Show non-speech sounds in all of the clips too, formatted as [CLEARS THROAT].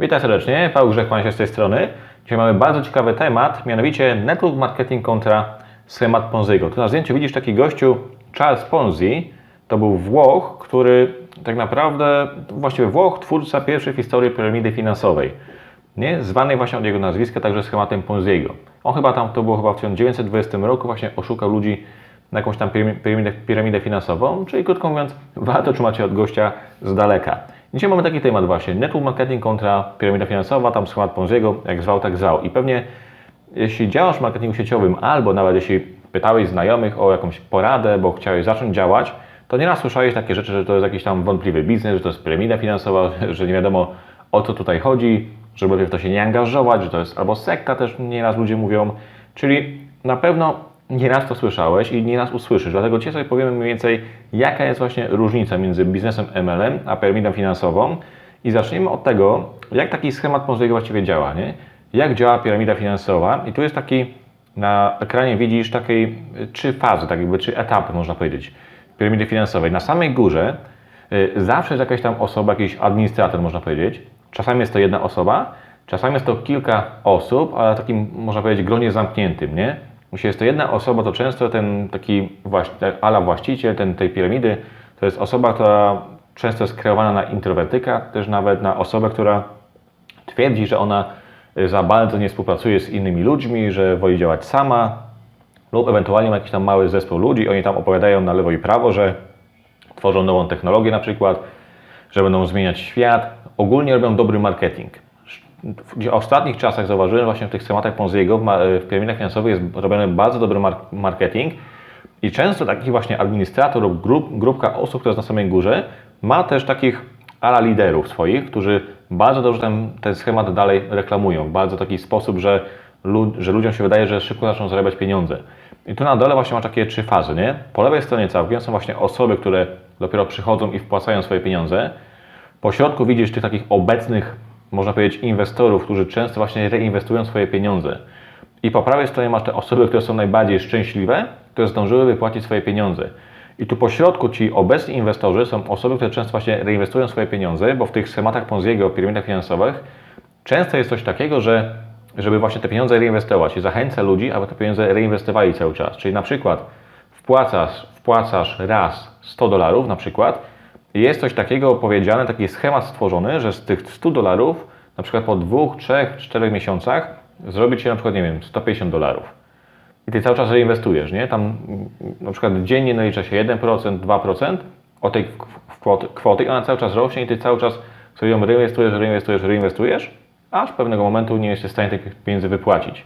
Witam serdecznie, Paweł Grzechman się z tej strony. Dzisiaj mamy bardzo ciekawy temat, mianowicie network marketing kontra schemat Ponziego. Tu na zdjęciu widzisz taki gościu Charles Ponzi. To był Włoch, który tak naprawdę, właściwie Włoch, twórca pierwszej w historii piramidy finansowej. Nie? Zwanej właśnie od jego nazwiska także schematem Ponziego. On chyba tam, to było chyba w 1920 roku, właśnie oszukał ludzi na jakąś tam piramidę, piramidę finansową, czyli krótko mówiąc, warto trzymać się od gościa z daleka. Dzisiaj mamy taki temat właśnie, network marketing kontra piramida finansowa, tam schemat Ponziego, jak zwał, tak zwał. I pewnie jeśli działasz w marketingu sieciowym, albo nawet jeśli pytałeś znajomych o jakąś poradę, bo chciałeś zacząć działać, to nieraz słyszałeś takie rzeczy, że to jest jakiś tam wątpliwy biznes, że to jest piramida finansowa, [LAUGHS] że nie wiadomo o co tutaj chodzi, żeby w to się nie angażować, że to jest albo sekta też nieraz ludzie mówią. Czyli na pewno nieraz to słyszałeś i nieraz usłyszysz. Dlatego Ci sobie powiemy mniej więcej, jaka jest właśnie różnica między biznesem MLM a piramidą finansową. I zaczniemy od tego, jak taki schemat Ponziego właściwie działa, nie? Jak działa piramida finansowa? I tu jest taki, na ekranie widzisz takiej trzy fazy, tak jakby trzy etapy, można powiedzieć, piramidy finansowej. Na samej górze y, zawsze jest jakaś tam osoba, jakiś administrator, można powiedzieć. Czasami jest to jedna osoba, czasami jest to kilka osób, ale takim, można powiedzieć, gronie zamkniętym, nie? Jeśli jest to jedna osoba, to często ten taki ala właściciel ten, tej piramidy to jest osoba, która często jest kreowana na introwertyka, też nawet na osobę, która twierdzi, że ona za bardzo nie współpracuje z innymi ludźmi, że woli działać sama, lub ewentualnie ma jakiś tam mały zespół ludzi, oni tam opowiadają na lewo i prawo, że tworzą nową technologię na przykład, że będą zmieniać świat, ogólnie robią dobry marketing w ostatnich czasach zauważyłem właśnie w tych schematach Ponziego, w, w piramidach finansowych jest robiony bardzo dobry marketing i często taki właśnie administrator lub grup, grupka osób, która jest na samej górze, ma też takich ala liderów swoich, którzy bardzo dobrze ten, ten schemat dalej reklamują. Bardzo taki sposób, że, lud, że ludziom się wydaje, że szybko zaczną zarabiać pieniądze. I tu na dole właśnie ma takie trzy fazy, nie? Po lewej stronie całkiem są właśnie osoby, które dopiero przychodzą i wpłacają swoje pieniądze. Po środku widzisz tych takich obecnych można powiedzieć, inwestorów, którzy często właśnie reinwestują swoje pieniądze. I po prawej stronie masz te osoby, które są najbardziej szczęśliwe, które zdążyły wypłacić swoje pieniądze. I tu po środku ci obecni inwestorzy są osoby, które często właśnie reinwestują swoje pieniądze, bo w tych schematach Ponziego, piramidach finansowych, często jest coś takiego, że żeby właśnie te pieniądze reinwestować i zachęca ludzi, aby te pieniądze reinwestowali cały czas. Czyli na przykład wpłacasz, wpłacasz raz 100 dolarów na przykład jest coś takiego powiedziane, taki schemat stworzony, że z tych 100 dolarów, na przykład po dwóch, trzech, czterech miesiącach zrobić się na przykład, nie wiem, 150 dolarów. I ty cały czas reinwestujesz, nie? Tam na przykład dziennie nalicza się 1%, 2% o tej kwoty, ona cały czas rośnie i ty cały czas sobie ją reinwestujesz, reinwestujesz, reinwestujesz, aż pewnego momentu nie jesteś w stanie tych pieniędzy wypłacić.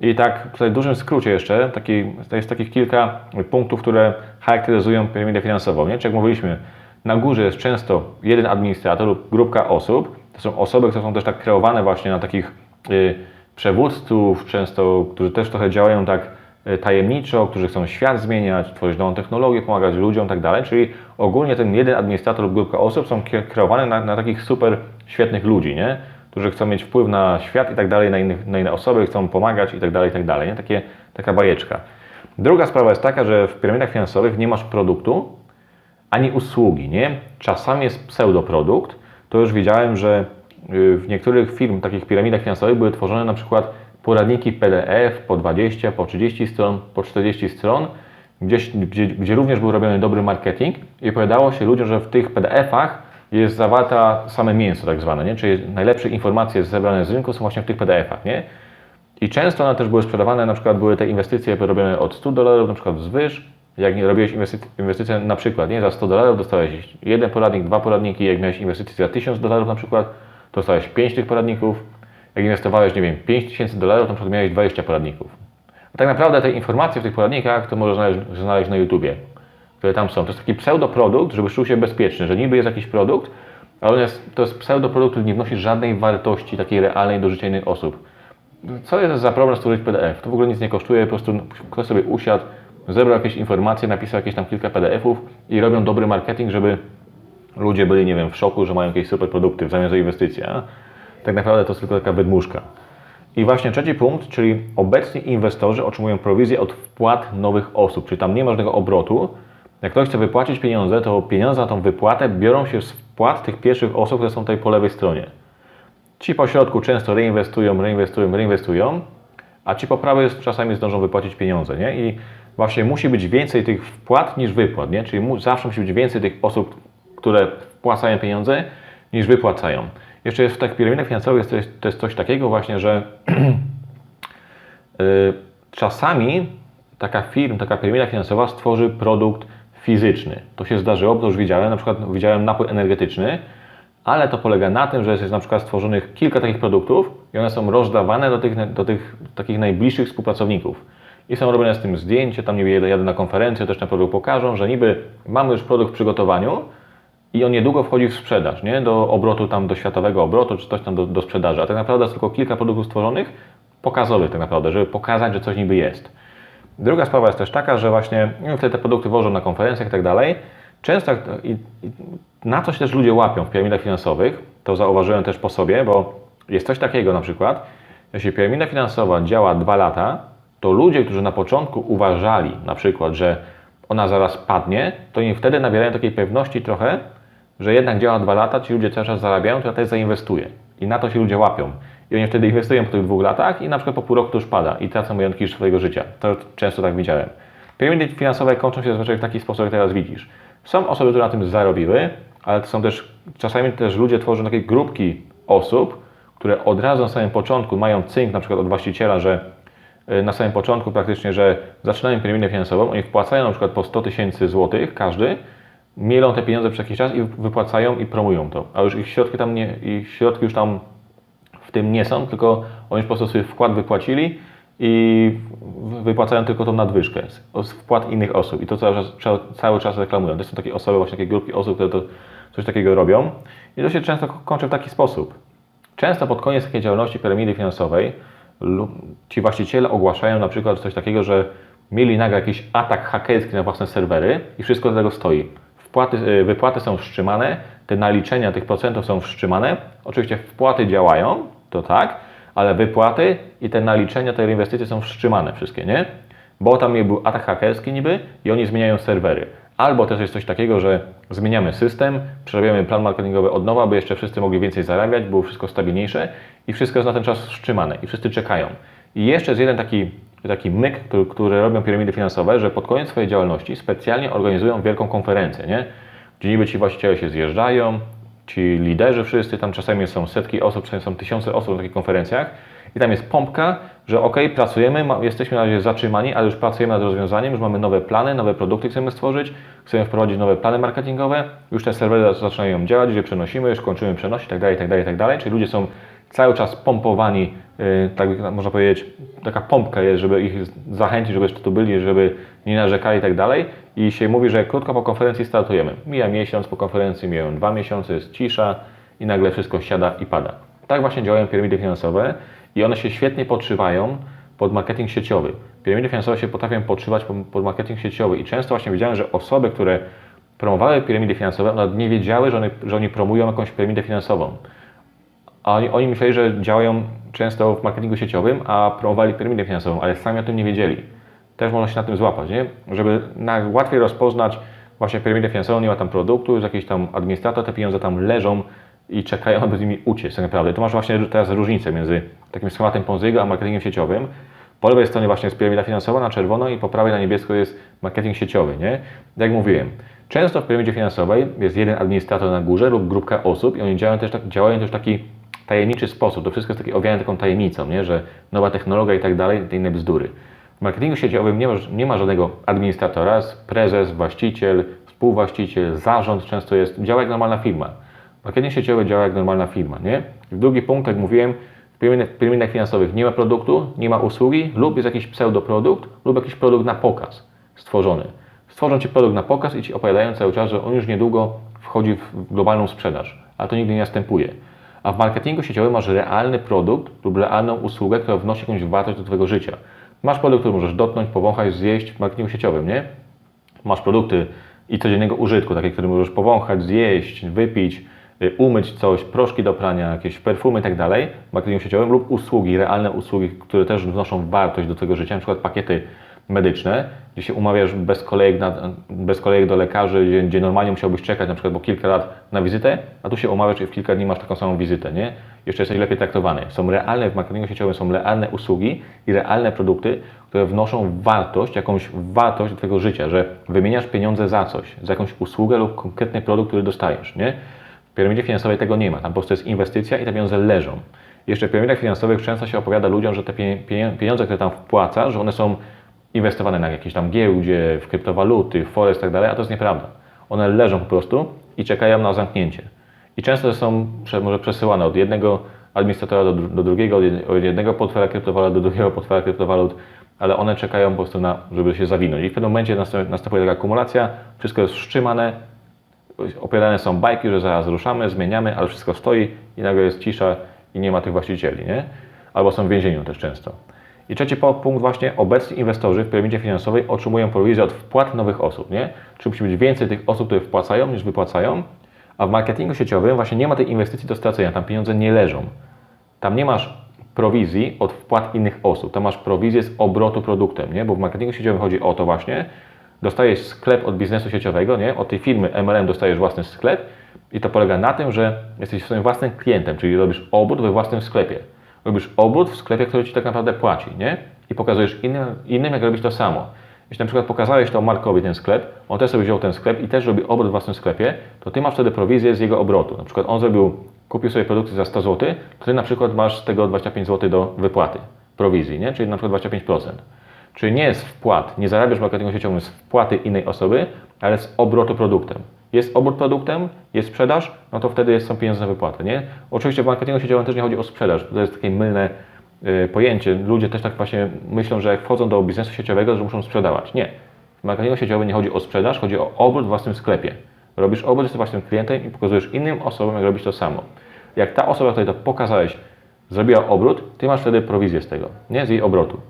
I tak tutaj w dużym skrócie jeszcze, taki, jest takich kilka punktów, które charakteryzują piramidę finansową. Nie? Czy jak mówiliśmy, na górze jest często jeden administrator lub grupka osób. To są osoby, które są też tak kreowane właśnie na takich y, przewódców, często, którzy też trochę działają tak y, tajemniczo, którzy chcą świat zmieniać, tworzyć nową technologię, pomagać ludziom itd. Tak Czyli ogólnie ten jeden administrator lub grupka osób są kreowane na, na takich super świetnych ludzi, nie? którzy chcą mieć wpływ na świat i tak dalej, na, innych, na inne osoby, chcą pomagać i tak dalej, i tak dalej. Nie? Takie, taka bajeczka. Druga sprawa jest taka, że w piramidach finansowych nie masz produktu, ani usługi, nie? Czasami jest pseudoprodukt. To już widziałem, że y, w niektórych firm, takich piramidach finansowych, były tworzone na przykład poradniki PDF po 20, po 30 stron, po 40 stron, gdzieś, gdzie, gdzie również był robiony dobry marketing i opowiadało się ludziom, że w tych PDF-ach jest zawarta same mięso tak zwane, nie? czyli najlepsze informacje zebrane z rynku są właśnie w tych PDF-ach. Nie? I często one też były sprzedawane, na przykład były te inwestycje robione od 100 dolarów, na przykład wzwyż, jak nie robiłeś inwestycje, inwestycję na przykład, nie, za 100 dolarów dostałeś jeden poradnik, dwa poradniki, jak miałeś inwestycję za 1000 dolarów na przykład, dostałeś 5 tych poradników, jak inwestowałeś, nie wiem, 5000 dolarów, to na przykład miałeś 20 poradników. A tak naprawdę te informacje w tych poradnikach to możesz znaleźć, znaleźć na YouTubie, które tam są. To jest taki pseudoprodukt, żeby czuł się bezpieczny, że niby jest jakiś produkt, ale jest, to jest pseudoprodukt, który nie wnosi żadnej wartości takiej realnej do życia innych osób. Co jest za problem stworzyć PDF? To w ogóle nic nie kosztuje, po prostu ktoś sobie usiadł, zebrał jakieś informacje, napisał jakieś tam kilka PDF-ów i robią dobry marketing, żeby ludzie byli, nie wiem, w szoku, że mają jakieś super produkty w zamian za inwestycje. Tak naprawdę to jest tylko taka wydmuszka. I właśnie trzeci punkt, czyli obecni inwestorzy otrzymują prowizję od wpłat nowych osób, czyli tam nie ma żadnego obrotu. Jak ktoś chce wypłacić pieniądze, to pieniądze na tą wypłatę biorą się z wpłat tych pierwszych osób, które są tutaj po lewej stronie. Ci po środku często reinwestują, reinwestują, reinwestują, a ci po prawej czasami zdążą wypłacić pieniądze, nie? I właśnie musi być więcej tych wpłat niż wypłat, nie? Czyli mu, zawsze musi być więcej tych osób, które wpłacają pieniądze, niż wypłacają. Jeszcze jest w takich piramidach finansowych to jest, to jest coś takiego właśnie, że [CLEARS THROAT] y, czasami taka firma, taka piramida finansowa stworzy produkt fizyczny. To się zdarzyło, bo to już widziałem, na przykład widziałem napój energetyczny, ale to polega na tym, że jest na przykład stworzonych kilka takich produktów i one są rozdawane do tych, do tych takich najbliższych współpracowników. I są robione z tym zdjęcia, tam niby jadę na konferencję, też ten produkt pokażą, że niby mamy już produkt w przygotowaniu i on niedługo wchodzi w sprzedaż, nie? Do obrotu tam, do światowego obrotu, czy coś tam do, do sprzedaży. A tak naprawdę jest tylko kilka produktów stworzonych, pokazowych tak naprawdę, żeby pokazać, że coś niby jest. Druga sprawa jest też taka, że właśnie no, wtedy te produkty wożą na konferencjach i tak dalej. Często i, i na co się też ludzie łapią w piramidach finansowych, to zauważyłem też po sobie, bo jest coś takiego na przykład, jeśli piramida finansowa działa dwa lata, to ludzie, którzy na początku uważali na przykład, że ona zaraz padnie, to oni wtedy nabierają takiej pewności trochę, że jednak działa dwa lata, ci ludzie cały czas zarabiają, to ja też zainwestuję. I na to się ludzie łapią. I oni wtedy inwestują po tych dwóch latach i na przykład po pół roku to już pada i tracą majątki swojego życia. To często tak widziałem. Piramidy finansowe kończą się zazwyczaj w taki sposób, jak teraz widzisz. Są osoby, które na tym zarobiły, ale to są też, czasami też ludzie tworzą takie grupki osób, które od razu na samym początku mają cynk na przykład od właściciela, że na samym początku praktycznie, że zaczynają piramidę finansową, oni wpłacają na przykład po 100 tysięcy złotych każdy, mielą te pieniądze przez jakiś czas i wypłacają i promują to. A już ich środki tam nie, ich środki już tam w tym nie są, tylko oni po prostu sobie wkład wypłacili i wypłacają tylko tą nadwyżkę z wpłat innych osób i to cały czas, cały czas reklamują. To są takie osoby, właśnie takie grupki osób, które to coś takiego robią i to się często kończy w taki sposób. Często pod koniec takiej działalności piramidy finansowej ci właściciele ogłaszają na przykład coś takiego, że mieli nagle jakiś atak hakerski na własne serwery i wszystko do tego stoi. Wpłaty, y, wypłaty są wstrzymane, te naliczenia tych procentów są wstrzymane. Oczywiście wpłaty działają, to tak, ale wypłaty i te naliczenia, te inwestycje są wstrzymane wszystkie, nie? Bo tam był atak hakerski niby i oni zmieniają serwery. Albo też jest coś takiego, że zmieniamy system, przerabiamy plan marketingowy od nowa, by jeszcze wszyscy mogli więcej zarabiać, było wszystko stabilniejsze i wszystko jest na ten czas wstrzymane i wszyscy czekają. I jeszcze jest jeden taki, taki myk, który, który robią piramidy finansowe, że pod koniec swojej działalności specjalnie organizują wielką konferencję, nie? gdzie niby ci właściciele się zjeżdżają, ci liderzy wszyscy, tam czasami są setki osób, czasami są tysiące osób na takich konferencjach i tam jest pompka, że ok, pracujemy, jesteśmy na razie zatrzymani, ale już pracujemy nad rozwiązaniem, już mamy nowe plany, nowe produkty chcemy stworzyć, chcemy wprowadzić nowe plany marketingowe, już te serwery zaczynają działać, gdzie przenosimy, już kończymy przenosić itd., itd., itd., czyli ludzie są cały czas pompowani, yy, tak można powiedzieć, taka pompka jest, żeby ich zachęcić, żeby jeszcze tu byli, żeby nie narzekali i tak dalej. I się mówi, że krótko po konferencji startujemy. Mija miesiąc, po konferencji mijają dwa miesiące, jest cisza i nagle wszystko siada i pada. Tak właśnie działają piramidy finansowe i one się świetnie podszywają pod marketing sieciowy. Piramidy finansowe się potrafią podszywać pod marketing sieciowy i często właśnie widziałem, że osoby, które promowały piramidy finansowe, nawet nie wiedziały, że, one, że oni promują jakąś piramidę finansową. A oni, oni myśleli, że działają często w marketingu sieciowym, a promowali piramidę finansową, ale sami o tym nie wiedzieli. Też można się na tym złapać, nie? Żeby na, łatwiej rozpoznać właśnie piramidę finansową, nie ma tam produktu, jest jakiś tam administrator, te pieniądze tam leżą i czekają, aby z nimi uciec tak naprawdę. To masz właśnie teraz różnicę między takim schematem Ponzi'ego a marketingiem sieciowym. Po lewej stronie właśnie jest piramida finansowa na czerwono i po prawej na niebiesko jest marketing sieciowy, nie? Jak mówiłem, często w piramidzie finansowej jest jeden administrator na górze lub grupka osób i oni działają też, tak, działają też w taki tajemniczy sposób. To wszystko jest takie owiane taką tajemnicą, nie? że nowa technologia i tak dalej, te inne bzdury. W marketingu sieciowym nie ma, nie ma żadnego administratora, jest prezes, właściciel, współwłaściciel, zarząd często jest, działa jak normalna firma. Marketing sieciowy działa jak normalna firma, nie? I drugi punkt, jak mówiłem, w piramidach finansowych nie ma produktu, nie ma usługi lub jest jakiś pseudoprodukt lub jakiś produkt na pokaz stworzony. Stworzą Ci produkt na pokaz i Ci opowiadają cały czas, że on już niedługo wchodzi w globalną sprzedaż, ale to nigdy nie następuje. A w marketingu sieciowym masz realny produkt lub realną usługę, która wnosi jakąś wartość do Twojego życia. Masz produkt, który możesz dotknąć, powąchać, zjeść w marketingu sieciowym, nie? Masz produkty i codziennego użytku, takie, które możesz powąchać, zjeść, wypić, umyć coś, proszki do prania, jakieś perfumy i tak dalej marketingu sieciowym lub usługi, realne usługi, które też wnoszą wartość do Twojego życia, na przykład pakiety medyczne gdzie się umawiasz bez kolejek, na, bez kolejek do lekarzy, gdzie, gdzie normalnie musiałbyś czekać na przykład po kilka lat na wizytę, a tu się umawiasz i w kilka dni masz taką samą wizytę, nie? Jeszcze jesteś lepiej traktowany. Są realne, w marketingu sieciowym są realne usługi i realne produkty, które wnoszą wartość, jakąś wartość do Twojego życia, że wymieniasz pieniądze za coś, za jakąś usługę lub konkretny produkt, który dostajesz, nie? W piramidzie finansowej tego nie ma, tam po prostu jest inwestycja i te pieniądze leżą. Jeszcze w piramidach finansowych często się opowiada ludziom, że te pieniądze, które tam wpłaca, że one są inwestowane na jakieś tam giełdzie, w kryptowaluty, w forex i tak dalej, a to jest nieprawda. One leżą po prostu i czekają na zamknięcie. I często są może przesyłane od jednego administratora do, do drugiego, od jednego portfela kryptowalut do drugiego portfela kryptowalut, ale one czekają po prostu na, żeby się zawinąć. I w pewnym momencie następuje taka akumulacja, wszystko jest wstrzymane, opierane są bajki, że zaraz ruszamy, zmieniamy, ale wszystko stoi i nagle jest cisza i nie ma tych właścicieli, nie? Albo są w więzieniu też często. I trzeci punkt właśnie, obecni inwestorzy w piramidzie finansowej otrzymują prowizję od wpłat nowych osób, nie? Czy musi być więcej tych osób, które wpłacają niż wypłacają, a w marketingu sieciowym właśnie nie ma tej inwestycji do stracenia, tam pieniądze nie leżą. Tam nie masz prowizji od wpłat innych osób, tam masz prowizję z obrotu produktem, nie? Bo w marketingu sieciowym chodzi o to właśnie, dostajesz sklep od biznesu sieciowego, nie? Od tej firmy MLM dostajesz własny sklep i to polega na tym, że jesteś swoim własnym klientem, czyli robisz obrót we własnym sklepie. Robisz obrót w sklepie, który Ci tak naprawdę płaci, nie? I pokazujesz innym, innym jak robić to samo. Jeśli na przykład pokazałeś to Markowi ten sklep, on też sobie wziął ten sklep i też robi obrót w własnym sklepie, to Ty masz wtedy prowizję z jego obrotu. Na przykład on zrobił, kupił sobie produkty za 100 zł, to Ty na przykład masz z tego 25 zł do wypłaty prowizji, nie? Czyli na przykład 25%. Czyli nie jest wpłat, nie zarabiasz w marketingu sieciowym z wpłaty innej osoby, ale z obrotu produktem. Jest obrót produktem, jest sprzedaż, no to wtedy są pieniądze na wypłatę, nie? Oczywiście w marketingu sieciowym też nie chodzi o sprzedaż, to jest takie mylne y, pojęcie. Ludzie też tak właśnie myślą, że jak wchodzą do biznesu sieciowego, że muszą sprzedawać. Nie. W marketingu sieciowym nie chodzi o sprzedaż, chodzi o obrót w własnym sklepie. Robisz obrót z własnym klientem i pokazujesz innym osobom, jak robić to samo. Jak ta osoba, której to pokazałeś, zrobiła obrót, ty masz wtedy prowizję z tego, nie? Z jej obrotu.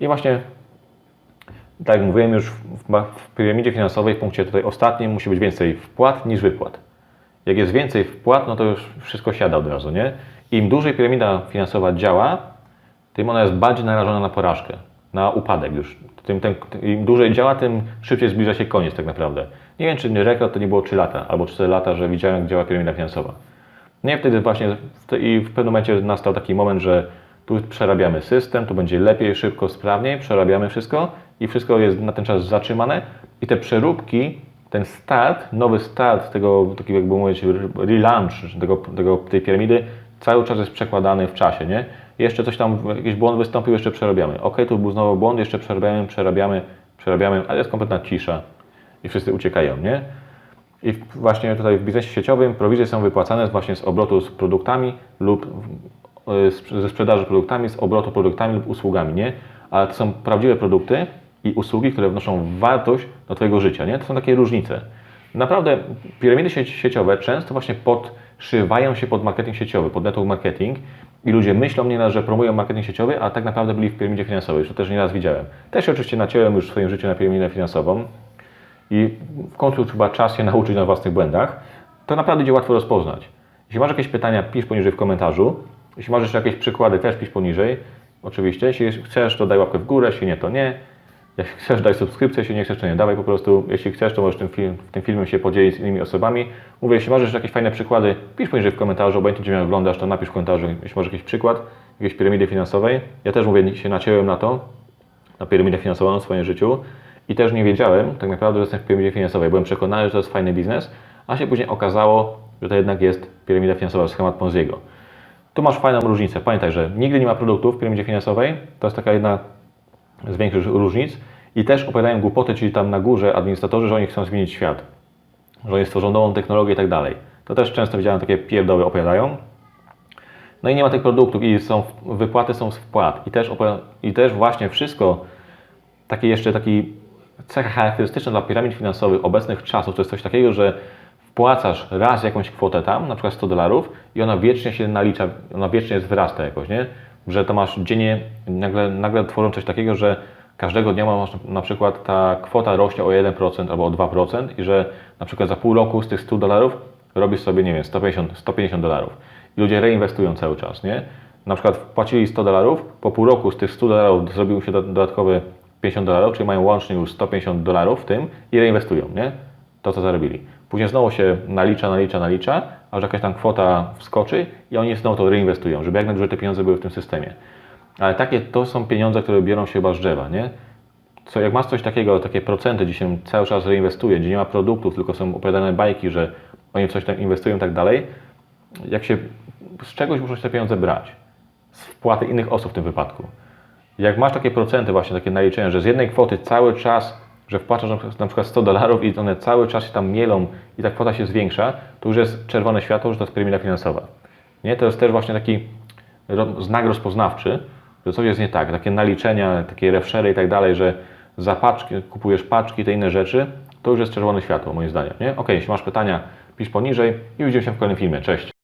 I właśnie tak jak mówiłem już w, w piramidzie finansowej, w punkcie tutaj ostatnim, musi być więcej wpłat niż wypłat. Jak jest więcej wpłat, no to już wszystko siada od razu, nie? Im dłużej piramida finansowa działa, tym ona jest bardziej narażona na porażkę, na upadek już. Tym, Im dłużej działa, tym szybciej zbliża się koniec tak naprawdę. Nie wiem, czy rekord to nie było 3 lata albo 4 lata, że widziałem, jak działa piramida finansowa. Nie, wtedy właśnie i w pewnym momencie nastał taki moment, że tu przerabiamy system, tu będzie lepiej, szybko, sprawniej, przerabiamy wszystko i wszystko jest na ten czas zatrzymane i te przeróbki, ten start, nowy start tego, takiego jakby mówić, relaunch tego, tego, tej piramidy cały czas jest przekładany w czasie, nie? Jeszcze coś tam, jakiś błąd wystąpił, jeszcze przerabiamy. Ok, tu był znowu błąd, jeszcze przerabiamy, przerabiamy, przerabiamy, ale jest kompletna cisza i wszyscy uciekają, nie? I właśnie tutaj w biznesie sieciowym prowizje są wypłacane właśnie z obrotu z produktami lub ze sprzedaży produktami, z obrotu produktami lub usługami, nie? Ale to są prawdziwe produkty, i usługi, które wnoszą wartość do Twojego życia. Nie? To są takie różnice. Naprawdę piramidy sieciowe często właśnie podszywają się pod marketing sieciowy, pod network marketing i ludzie myślą nieraz, że promują marketing sieciowy, a tak naprawdę byli w piramidzie finansowej, to też nieraz widziałem. Też się oczywiście naciąłem już w swoim życiu na piramidę finansową i w końcu chyba czas się [LAUGHS] nauczyć na własnych błędach. To naprawdę idzie łatwo rozpoznać. Jeśli masz jakieś pytania, pisz poniżej w komentarzu. Jeśli masz jeszcze jakieś przykłady, też pisz poniżej. Oczywiście, jeśli chcesz, to daj łapkę w górę, jeśli nie, to nie. Jeśli chcesz, daj subskrypcję, jeśli nie chcesz, to nie dawaj po prostu. Jeśli chcesz, to możesz tym film, tym filmie się podzielić z innymi osobami. Mówię, jeśli masz jakieś fajne przykłady, pisz poniżej w komentarzu, obojętnie gdzie mnie oglądasz, to napisz w komentarzu, jeśli masz jakiś przykład, jakiejś piramidy finansowej. Ja też mówię, się naciąłem na to, na piramidę finansową w swoim życiu i też nie wiedziałem tak naprawdę, że jestem w piramidzie finansowej. Byłem przekonany, że to jest fajny biznes, a się później okazało, że to jednak jest piramida finansowa, schemat Ponziego. Tu masz fajną różnicę. Pamiętaj, że nigdy nie ma produktów w piramidzie finansowej. To jest taka jedna z większych różnic i też opowiadają głupoty, czyli tam na górze administratorzy, że oni chcą zmienić świat, że oni stworzą nową technologię i tak dalej. To też często widziałem takie pierdoły opowiadają. No i nie ma tych produktów i są, wypłaty są z wpłat i też, i też właśnie wszystko, takie jeszcze taki cecha charakterystyczna dla piramid finansowych obecnych czasów, to jest coś takiego, że wpłacasz raz jakąś kwotę tam, na przykład 100 dolarów i ona wiecznie się nalicza, ona wiecznie wzrasta jakoś, nie? Że to masz dziennie, nagle, nagle tworzą coś takiego, że każdego dnia masz na przykład ta kwota rośnie o 1% albo o 2% i że na przykład za pół roku z tych 100 dolarów robisz sobie, nie wiem, 150, 150 dolarów. I ludzie reinwestują cały czas, nie? Na przykład wpłacili 100 dolarów, po pół roku z tych 100 dolarów zrobił się dodatkowy 50 dolarów, czyli mają łącznie już 150 dolarów w tym i reinwestują, nie? To, co zarobili. Później znowu się nalicza, nalicza, nalicza, aż jakaś tam kwota wskoczy i oni znowu to reinwestują, żeby jak najdłużej te pieniądze były w tym systemie. Ale takie to są pieniądze, które biorą się chyba z drzewa, nie? Co, jak masz coś takiego, takie procenty, gdzie się cały czas reinwestuje, gdzie nie ma produktów, tylko są opowiadane bajki, że oni coś tam inwestują i tak dalej, jak się z czegoś muszą się te pieniądze brać. Z wpłaty innych osób w tym wypadku. Jak masz takie procenty, właśnie takie naliczenia, że z jednej kwoty cały czas, że wpłacasz na przykład- na przykład 100 dolarów i one cały czas się tam mielą i ta kwota się zwiększa, to już jest czerwone światło, że to jest piramida finansowa. Nie? To jest też właśnie taki znak rozpoznawczy, że coś jest nie tak. Takie naliczenia, takie refshery i tak dalej, że za paczki, kupujesz paczki, te inne rzeczy, to już jest czerwone światło, moim zdaniem. Nie? Ok, jeśli masz pytania, pisz poniżej i widzimy się w kolejnym filmie. Cześć!